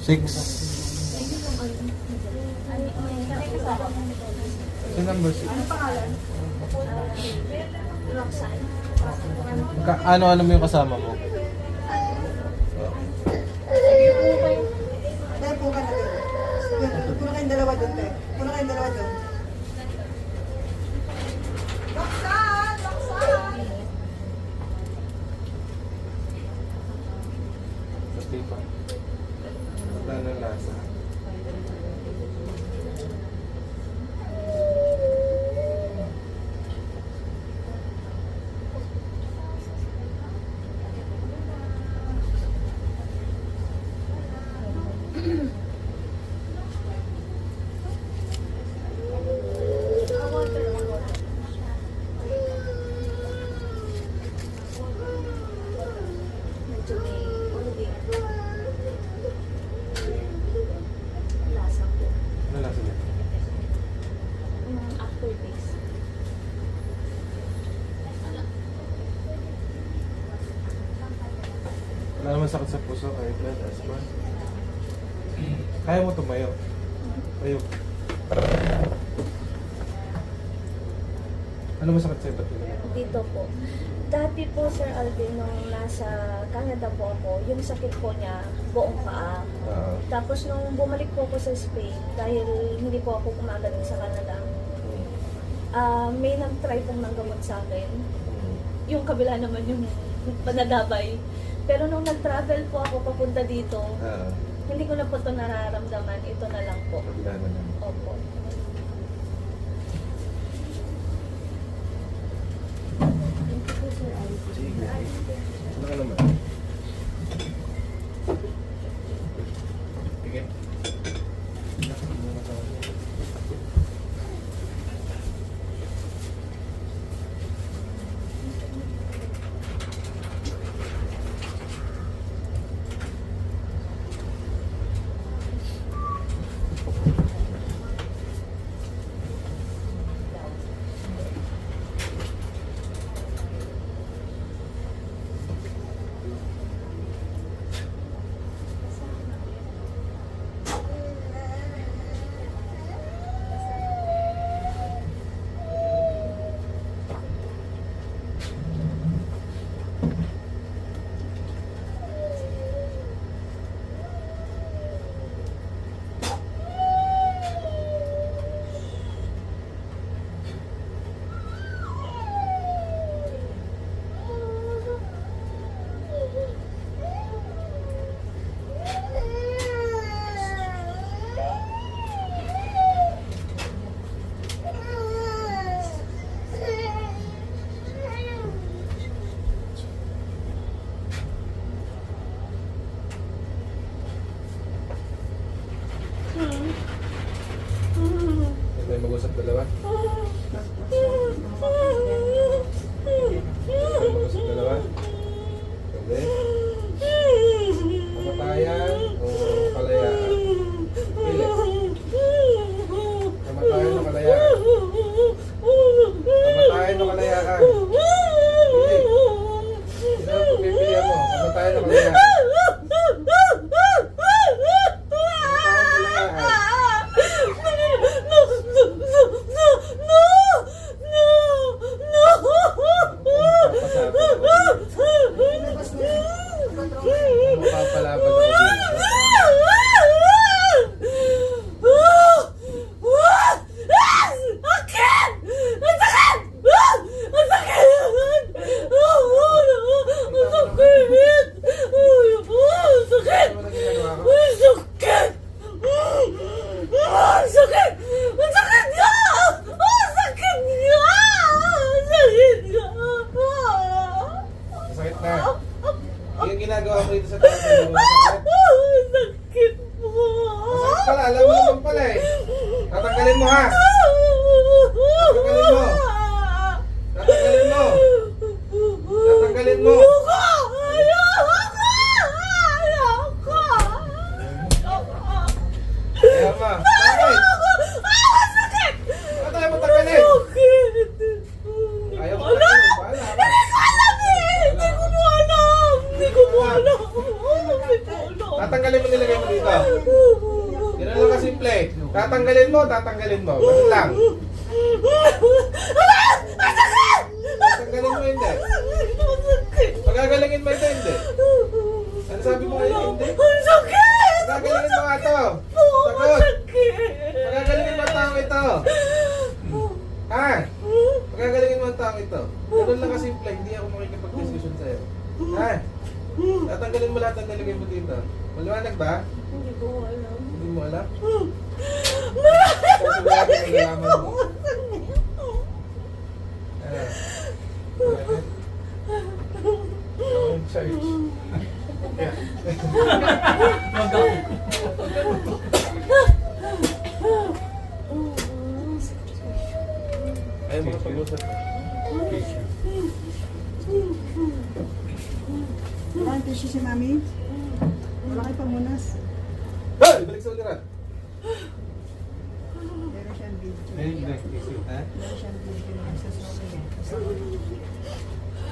Six. Sa number six. Ka ano-ano mo yung kasama mo? Dahil po ka na. Puno kayong dalawa doon, te. Puno kayong dalawa doon. Baksan! Baksan! Pati pa. Wala na lasa. Medyo may ulubing. Lasa po. Ano lasa niya? Yung aftertaste. Wala sakit sa puso kahit blood, asma. Kaya mo tumayo. Tayo. Ano masakit sa'yo? Ba't yun? Dito po. Dati po, Sir Alvin, nung nasa Canada po ako, yung sakit po niya, buong paa. Ah. Tapos nung bumalik po ako sa Spain, dahil hindi po ako kumagaling sa Canada, ah may nag-try pong ng gamot sa akin. Yung kabila naman yung panadabay. Pero nung nag-travel po ako papunta dito, Ah. hindi ko na po ito nararamdaman. Ito na lang po. Kabila na. Opo. Sige. Ano ka naman? Sige. Huwag Woo! Tatanggalin mo nilagay mo dito. Ganun lang kasimple. Tatanggalin mo, tatanggalin mo. Ganun lang. Tatanggalin mo hindi. Pagagalingin mo ito hindi. Ano sabi mo ngayon hindi? Ang sakit! Pagagalingin mo ito. Sagot. Pagagalingin mo ang ito. Ha? Pagagalingin mo ang ito. Ganun lang kasimple. Hindi ako makikipag-discussion sa'yo. Ha? Tatanggalin mo lahat ng nilagay mo dito. Maliwanag ba? Hindi ko alam. Hindi mo alam? Kasi wala ka nalalaman mo. Ano? Ang church. Yeah. Ay, mga pag-usap. Wala ang tissue si mami. Wala kayo pamunas. Hey! Balik sa uliran. Meron siyang video. Ay, hindi. Ha? Meron siyang video na sa social.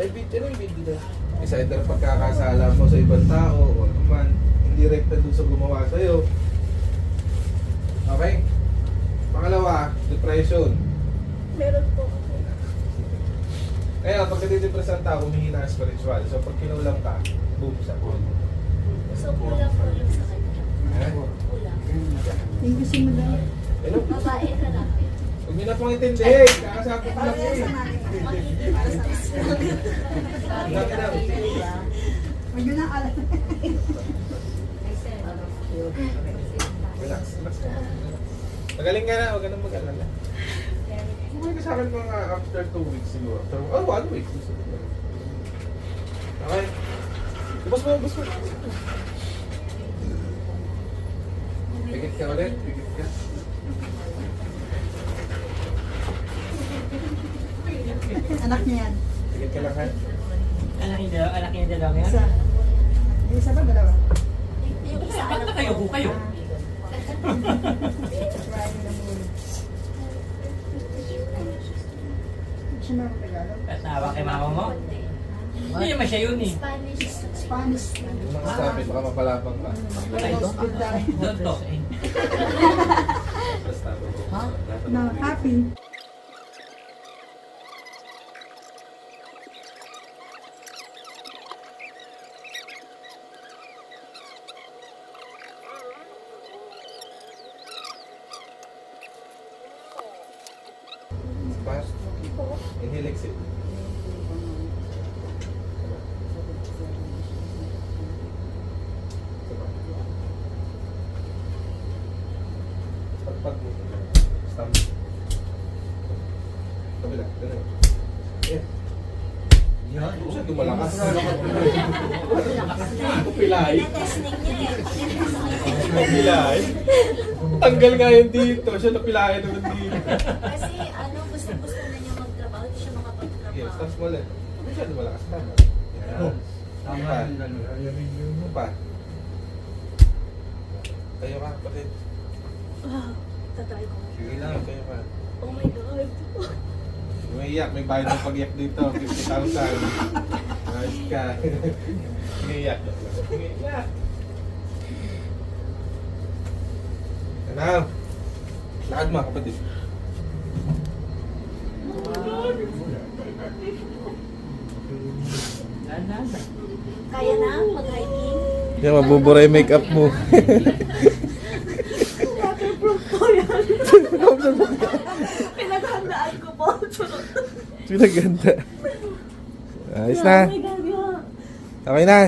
Ay, video na yung video na. Isa, either pagkakasala mo sa ibang tao o ano man, hindi rekta dun sa gumawa sa'yo. Okay? Pangalawa, depression. Meron po. Ngayon, pag nadidepress ang tao, humihina ang spiritual. So, pag kinulam ka, boom, sa boom. So, kulang po yung sa kanya. Kulang. Inglesin mo daw. Ano? Babae na lang. Huwag niyo na pong intindihin. Kakasabi ko lang eh. Na. Huwag yun ang alam. Relax, relax. Magaling ka na, huwag ka nang mag-alala. Bumalik ka sa akin mga after two weeks siguro. After, oh, one week. Okay. Bus mo, bus mo. Pigit ka ulit, pigit ka. Anak niya yan. Pigit ka lang ha. Anak niya, anak niya dalawa yan? Isa. Yung isa ba dalawa? Yung isa, Ba't na kayo ko kayo? Nawa kay mama mo? Hindi naman siya yun eh. Spanish. Spanish. Yung mga sabi, baka. Hospital tayo. Don't talk. Ha? No, happy. Pass. Inhale, exhale. Pagpag mo. Stamp. Kabila. Ganun. Yeah. Yan. Siya dumalakas. Pilay. Niya eh. Pilay. Tanggal nga yun dito. Siya napilayan naman dito. Kasi ano, gusto-gusto na niya magtrabaho, hindi siya Yeah, makapagtrabaho. stop mo ulit. Hindi siya dumalakas. Tama. Yan. Tama. Ano pa? Tayo ka, kapatid. Ah, tatry ko. Sige lang, tayo ka. Oh my God. Umiiyak, may bayad ng pag-iyak dito, 50,000. Ayos ka. Umiiyak. Umiiyak. Ano? Lakad mo, kapatid. Kaya na, mag-hiking. Yan, mabubura yung makeup mo. Waterproof po yan. Pinaghandaan ko po. Charot. Pinaganda. Ayos Yeah, na. Okay na.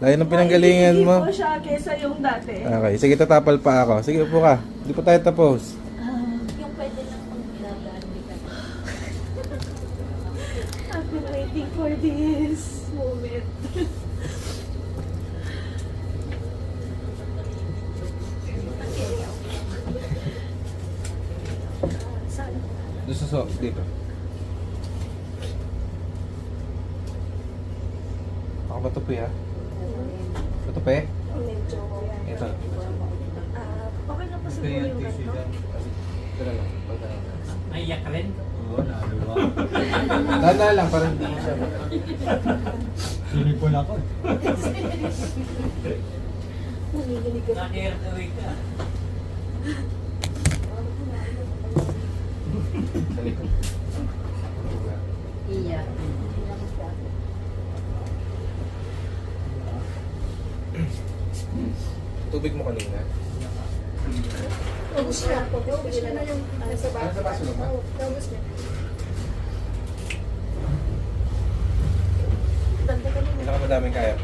Layo ng pinanggalingan Hindi mo. po siya kesa yung dati. Okay, sige tatapal pa ako. Sige, upo ka. Hindi pa tayo tapos. Yung pwede lang pang binagaan ka. I've been waiting for this moment. Doon sa so, dito. Ako ba tupi ha? Ba tupi? Medyo... Ito. Ah, okay na po siguro yung ganito. Ito na lang. Pagka lang. Naiyak ka rin? Oo, naluwa. Tanda lang, parang hindi siya. Sinipon ako. nanginginig ako. Nakahirap away ka. Sa likod. Iya. Tubig mo kanina. Ubus na. Ubus na na yung nasa Ano sa baso na ba? Oo, ubus na. Ganda ka rin. Ilang ka madaming kaya?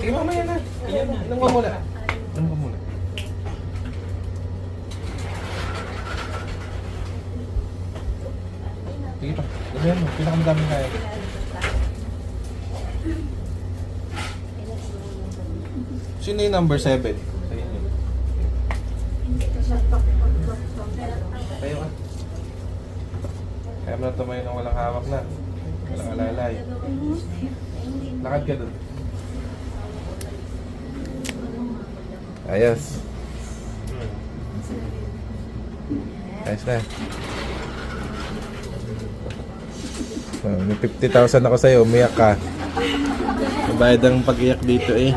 Sige, mamaya na. Iyan na. Inom ka muna. Inom ka muna. Sige pa. Gawin mo. Pinakamadaming kaya. Sino yung number 7? Sa inyo. Tayo ka. Kaya mo na tumayo ng walang hawak na. Walang alalay. Lakad ka dun. Ayos. Ayos na. So, may 50,000 ako sa'yo, umiyak ka. Mabayad ang pag-iyak dito eh.